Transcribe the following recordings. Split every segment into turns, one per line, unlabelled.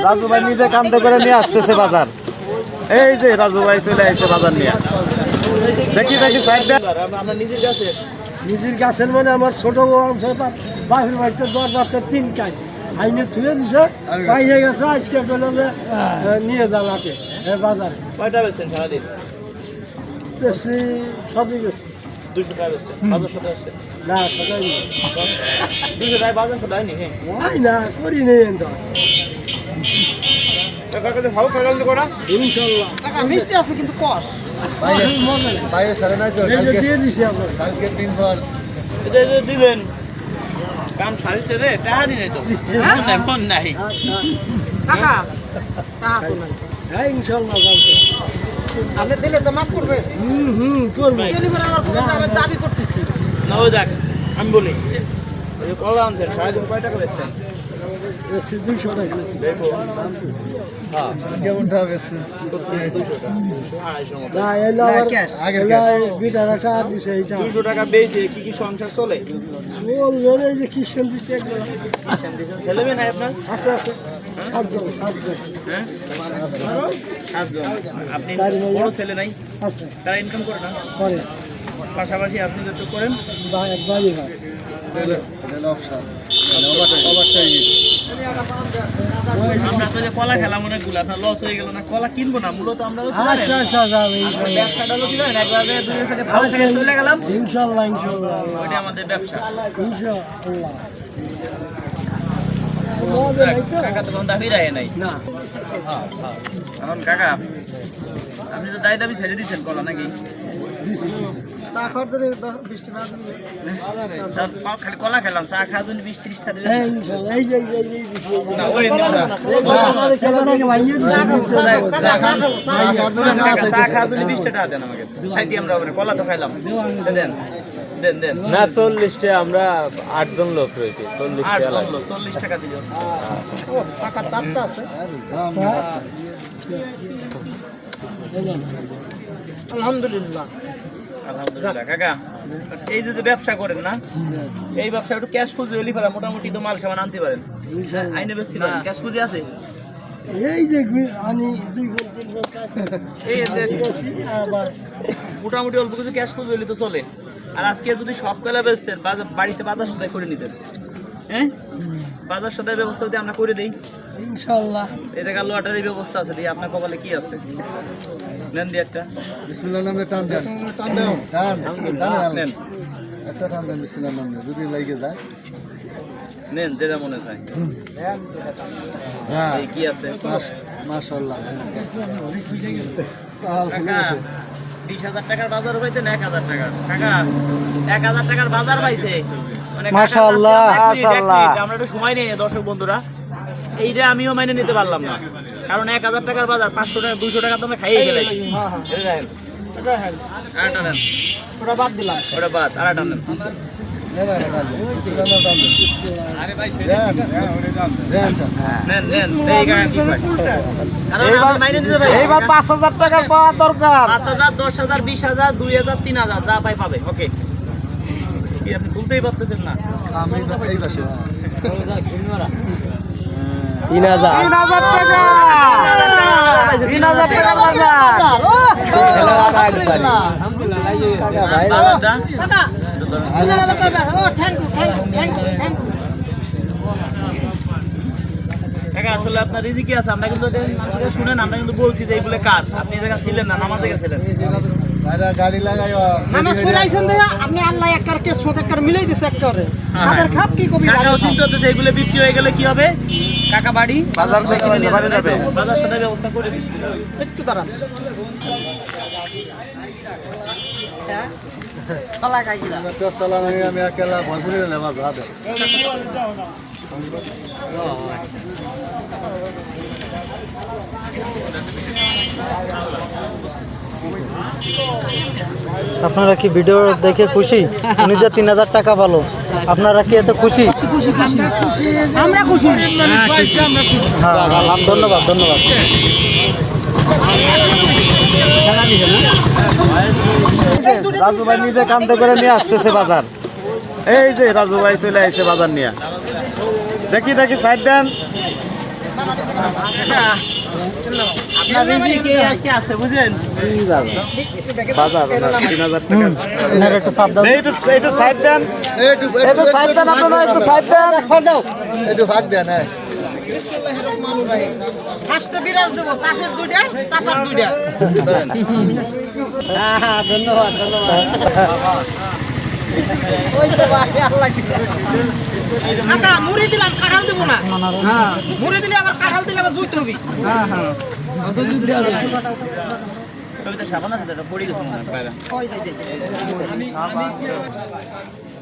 রাজু ভাই নিজে কান্দে করে নিয়ে আসতেছে বাজার। এই যে রাজু ভাই চলে আসছে বাজার নিয়ে। দেখি দেখি সাইড দেন
নিজের গাছের মানে আমার ছোট বাপের বাড়িতে দশ বাচ্চা তিন কাজ আইনে ছুঁয়ে দিছে পাইয়ে গেছে আজকে বলে যে নিয়ে যান আগে এ বাজারে।
কয়টা বেচছেন সারাদিন?
বেশি সবই
দুশো টাকা বেচছেন বাজার
না
দুশো টাকা হ্যাঁ
না করি নেই তো
ভালো খাইলাম তো করা
ইনশাল্লাহ
আপনি দিলে করবে আমার দাবি করতেছি
আমি বলি কলা
বেশি দুইশো টাকা
দেখো হ্যাঁ
কেমনটা
টাকা দিছে এইটা
দুশো টাকা বেচে কি কি সংসার চলে
চল এই যে খ্রিস্টান দিচ্ছে
ছেলে মেয়ে নাই আপনার
আছে। আছে সাতজন সাতজন
হ্যাঁ সাতজন আপনি বড় ছেলে নাই
আছে
তারা ইনকাম করে না।
পরে
পাশাপাশি আপনি যত করেন।
একবারই হয়।
আমরা তো যে কলা খেলাম অনেকগুলো আপনার লস হয়ে গেল না? কলা কিনবো না মূলত আমরা
আচ্ছা আচ্ছা আচ্ছা
ব্যবসাটা হলো কি জানেন? একবার দুজনের সাথে ভালো থেকে চলে গেলাম। ওইটা আমাদের ব্যবসা। কাকা তো কোনো দাবি রায় নাই।
না।
হ্যাঁ হ্যাঁ। কাকা আপনি তো দায় দাবি ছেড়ে দিচ্ছেন কলা নাকি?
চা খাওয়ার
খালি কলা খেলাম চা জন্য বিশ ত্রিশটা
হ্যাঁ
জন্য বিশটা টাকা দেন আমাকে আমরা কলা তো খাইলাম দেন
না চল্লিশটা আমরা আটজন লোক রয়েছে
চল্লিশ টাকা দিলে
আলহামদুলিল্লাহ
আলহামদুলিল্লাহ কাকা। এই যে যে ব্যবসা করেন না এই ব্যবসা একটু ক্যাশ পুঁজি হলি ফেলা মোটামুটি তো মাল সামান আনতে পারেন। আইনে বেচতে পারেন ক্যাশ পুঁজি আছে?
এই যে আমি দুই
এই মোটামুটি অল্প কিছু ক্যাশ পুঁজি হলে তো চলে। আর আজকে যদি সব কয়লা বেচতেন বাজার বাড়িতে বাজার সদাই করে নিতেন। হ্যাঁ? বাজার সদাই ব্যবস্থা যদি আমরা করে দিই।
ইনশাল্লাহ।
এই জায়গায় লটারির ব্যবস্থা আছে দিয়ে আপনার কপালে কি আছে? নেন দিয়ে একটা।
বিসমিল্লাহ নামে টান দেন। টান দেন। টান।
নেন।
একটা টান দেন বিসমিল্লাহ নামে যদি লাগে যায়।
নেন যেটা মনে চায়। এই কি আছে?
মাশাআল্লাহ।
বিশ হাজার টাকার বাজার পাইতেন এক হাজার টাকা কাকা এক হাজার টাকার বাজার পাইছে।
মাশাআল্লাহ,
মিনিট, এক
মাশাআল্লাহ।
আমরা একটু সময় নেই দর্শক বন্ধুরা এইটা আমিও মেনে নিতে পারলাম না। কারণ এক হাজার টাকার বাজার পাঁচশো টাকা দুশো টাকা তো আমরা খাইয়ে ফেলেছি
ওটা বাদ দিলাম।
ওটা বাদ আর মাইনে নিতে পারি
এইবার পাঁচ হাজার টাকা পাওয়া দরকার।
পাঁচ হাজার দশ হাজার বিশ হাজার দুই হাজার তিন হাজার যা পাই পাবে। ওকে কি আপনি তুলতেই পারতেছেন না?
আমি এই পাশে।
তিন হাজার।
তিন হাজার টাকা। তিন টাকা বাজার।
আসলে আপনার রিজিকে আছে? আমরা কিন্তু এটা শুনেন আমরা কিন্তু বলছি যে এইগুলো কার? আপনি এই জায়গা ছিলেন না নামাজে গেছিলেন।
গাড়ি লাগাই
আইছেন ভাইয়া আপনি আল্লাহ একবার কে সোত একবার মিলাই দিছে একবারে কাদের খাপ কি কবি
চিন্তা এগুলো বিক্রি হয়ে গেলে কি হবে? কাকা বাড়ি?
বাজার থেকে
নিয়ে
বাড়ি
যাবে, তাই তো?
যাবে।
বাজার সাথে ব্যবস্থা করে দিচ্ছি।
একটু দাঁড়ান।
আমি একেলা ভরপুরি নেওয়া যাবে
আপনারা কি ভিডিও দেখে খুশি? উনি যে তিন হাজার টাকা পালো। আপনারা কি এতে খুশি?
আমরা খুশি।
হ্যাঁ ধন্যবাদ ধন্যবাদ।
রাজু ভাই নিজে কান্দে করে নিয়ে আসতেছে বাজার। এই যে রাজু ভাই চলে আসছে বাজার নিয়ে। দেখি দেখি সাইড দেন।
একটু
সাইড দেন।
দুইটা
ধন্যবাদ ধন্যবাদ।
কাকা মুড়ি দিলাম কাঁঠাল দেবো না। মুড়ি দিলে আবার কাঁঠাল দিলে আবার জুইতে হবে।
কবিতা সাবান আছে পড়ে গেছে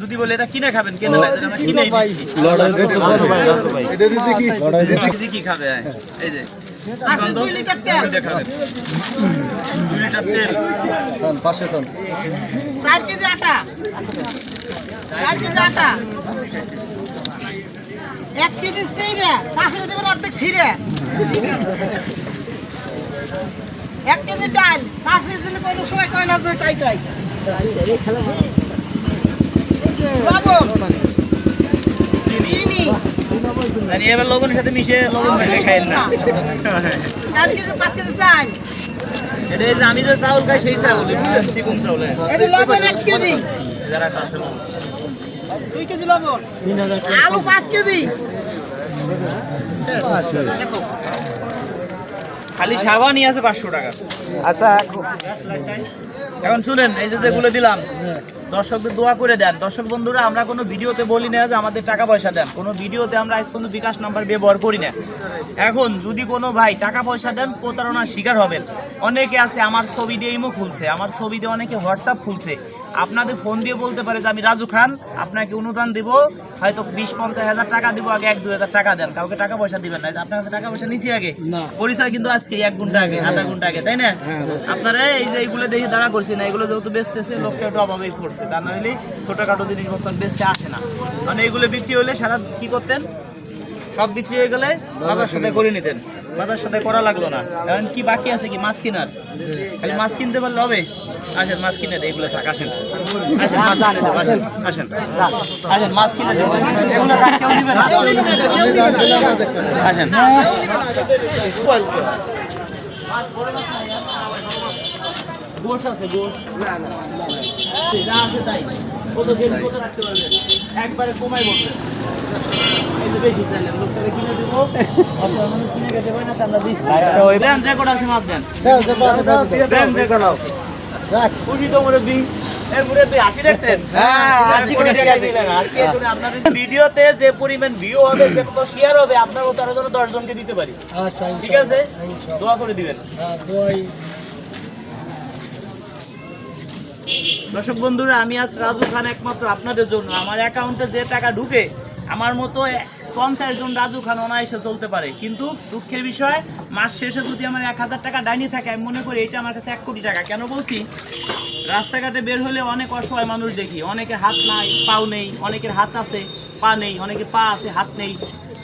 যদি বলে এটা কিনে খাবেন? কেনে না আমরা কিনেই দিচ্ছি। দিদি কি? খাবে? হ্যাঁ? এই যে
তেল। চার কেজি আটা। চার কেজি আটা। এক কেজি সিরে। চাষির দেবেন অর্ধেক ছিঁড়ে এক কেজি ডাল। চাষির জন্য কোনো সময় কয় না যে টাই টাই
এবার লবণের সাথে মিশে লবণ মেখে খাইল না।
চার কেজি পাঁচ কেজি চাল।
এটা যে আমি যে চাউল খাই সেই চাউল বুঝলেন? চিকন চাউল।
লবণ এক কেজি।
যারা একটা
দুই কেজি লবণ। আলু পাঁচ কেজি।
খালি সাবানই আছে পাঁচশো টাকা।
আচ্ছা এখন।
এখন শুনেন এই যে যেগুলো দিলাম দর্শকদের দোয়া করে দেন। দর্শক বন্ধুরা, আমরা কোনো ভিডিওতে বলি না যে আমাদের টাকা পয়সা দেন। কোনো ভিডিওতে আমরা আজ পর্যন্ত বিকাশ নাম্বার ব্যবহার করি না। এখন যদি কোনো ভাই টাকা পয়সা দেন, প্রতারণার শিকার হবেন। অনেকে আছে, আমার ছবি দিয়ে ইমো খুলছে, আমার ছবি দিয়ে অনেকে হোয়াটসঅ্যাপ খুলছে। আপনাদের ফোন দিয়ে বলতে পারে যে আমি রাজু খান আপনাকে অনুদান দিব হয়তো বিশ পঞ্চাশ হাজার টাকা দিব আগে এক দু হাজার টাকা দেন। কাউকে টাকা পয়সা দিবেন না। আপনার কাছে টাকা পয়সা নিছি আগে। পরিচয় কিন্তু আজকে এক ঘণ্টা আগে আধা ঘণ্টা আগে তাই না? আপনারা এই যে এইগুলো দেখে দাঁড়া করছে না এগুলো যেহেতু বেচতেছে লোকটা একটু অভাবেই পড়ছে। তা নইলে ছোটখাটো জিনিস মতন বেচতে আসে না। মানে এইগুলো বিক্রি হলে সারা কি করতেন? সব বিক্রি হয়ে গেলে বাজার সাথে করে নিতেন। বাজার সাথে করা লাগল না। এখন কি বাকি আছে কি? মাছ কেনার। খালি মাছ কিনতে পারলে হবে? আসেন মাছ কিনে দেয় এগুলো থাক আসেন। আসেন মাছ কিনে দেব আসেন আসেন। আসেন মাছ কিনে দেব এগুলো থাক কেউ নিবে না। আসেন। গোশ আছে গোশ। যা আছে তাই। কত দিন কত রাখতে পারবেন একবারে কমাই দিচ্ছি। দেন যে কটা আছে মাপ দেন। দেন যে কটা খুশি তো মুরব্বি এই মুরব্বি হাসি দেখছেন? হাসি করে টাকা দিলেন। আজকে এজন্য আপনাদের ভিডিওতে যে পরিমাণ ভিউ হবে যে শেয়ার হবে আপনার মতো আরও দশ জনকে দিতে পারি।
আচ্ছা
ঠিক আছে? দোয়া করে দিবেন।
দোয়াই।
দর্শক বন্ধুরা আমি আজ রাজু খান একমাত্র আপনাদের জন্য। আমার অ্যাকাউন্টে যে টাকা ঢুকে আমার মতো পঞ্চাশ জন রাজু খান অনায়াসে চলতে পারে। কিন্তু দুঃখের বিষয়, মাস শেষে যদি আমার এক হাজার টাকা ডাইনি থাকে, আমি মনে করি এটা আমার কাছে এক কোটি টাকা। কেন বলছি? রাস্তাঘাটে বের হলে অনেক অসহায় মানুষ দেখি। অনেকের হাত নাই, পাও নেই, অনেকের হাত আছে, পা নেই, অনেকের পা আছে, হাত নেই।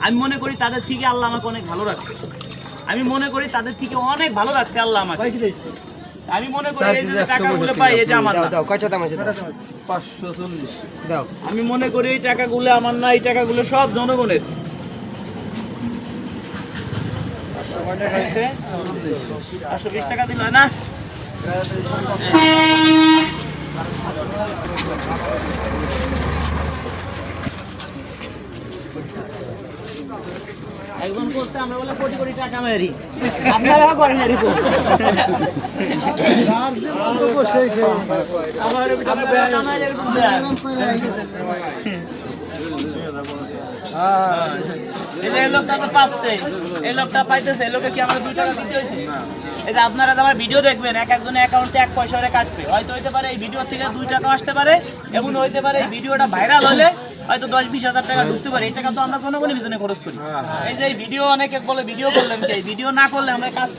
আমি মনে করি তাদের থেকে আল্লাহ আমাকে অনেক ভালো রাখছে। আমি মনে করি তাদের থেকে অনেক ভালো রাখছে আল্লাহ আমাকে। আমি মনে করি এই যে টাকাগুলো পাই এটা আমার দাও দাও আমি মনে করি এই টাকাগুলো আমার না এই টাকাগুলো সব জনগণের। পাঁচশো বিশ টাকা দিল না একজন করতে আমরা বলে এই লোকটা তো এই লোকটা পাইতেছে, এই লোকে কি আমার আপনারা তো আমার ভিডিও দেখবেন, এক একজনের অ্যাকাউন্টে এক পয়সা করে কাটবে। হয়তো হইতে পারে এই ভিডিও থেকে দুই টাকা আসতে পারে, এবং হইতে পারে এই ভিডিওটা ভাইরাল হলে হয়তো দশ বিশ হাজার টাকা ঢুকতে পারে এই টাকা তো আমরা কোনো পিছনে খরচ করি। এই যে ভিডিও অনেকে বলে ভিডিও করলেন কি? ভিডিও না করলে আমরা কাজ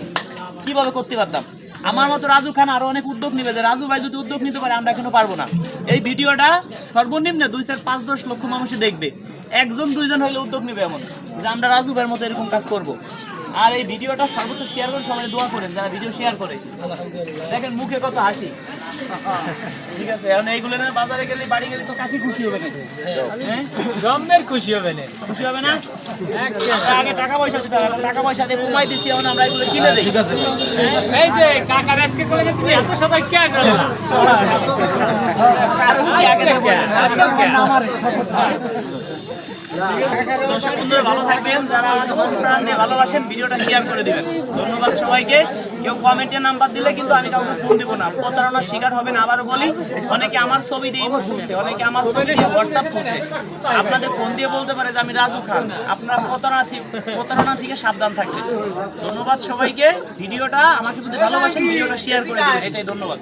কীভাবে করতে পারতাম? আমার মতো রাজু খান আরও অনেক উদ্যোগ নিবে। যে রাজু ভাই যদি উদ্যোগ নিতে পারে আমরা কেন পারব না। এই ভিডিওটা সর্বনিম্ন দুই চার পাঁচ দশ লক্ষ মানুষই দেখবে। একজন দুইজন হলে উদ্যোগ নিবে এমন যে আমরা রাজু ভাইয়ের মতো এরকম কাজ করব। আর এই ভিডিওটা সর্বোচ্চ শেয়ার করে সবাই দোয়া করেন যারা ভিডিও শেয়ার করে। দেখেন মুখে কত হাসি। ঠিক আছে এখন এইগুলো না বাজারে গেলে বাড়ি গেলে তো কাকি খুশি হবে নাকি? হ্যাঁ।
জম্মের খুশি হবে না।
খুশি হবে না? আগে টাকা পয়সা দিতে হবে টাকা পয়সা দিয়ে কমাই দিছি এখন আমরা এগুলো কিনে দিই।
এই যে কাকার আজকে করে তুমি এত সবাই কে গেল না
কি আগে দেবো? দর্শক বন্ধুরা, ভালো থাকবেন। যারা প্রাণ দিয়ে ভালোবাসেন, ভিডিওটা শেয়ার করে দিবেন। ধন্যবাদ সবাইকে। কেউ কমেন্টে নাম্বার দিলে কিন্তু আমি কাউকে ফোন দিব না। প্রতারণার শিকার হবেন আবারও বলি, অনেকে আমার ছবি দিয়ে খুলছে, অনেকে আমার ছবি দিয়ে হোয়াটসঅ্যাপ খুলছে। আপনাদের ফোন দিয়ে বলতে পারে যে আমি রাজু খান। আপনারা প্রতারণা প্রতারণা থেকে সাবধান থাকবেন। ধন্যবাদ সবাইকে। ভিডিওটা আমাকে যদি ভালোবাসেন, ভিডিওটা শেয়ার করে দিবেন। এটাই ধন্যবাদ।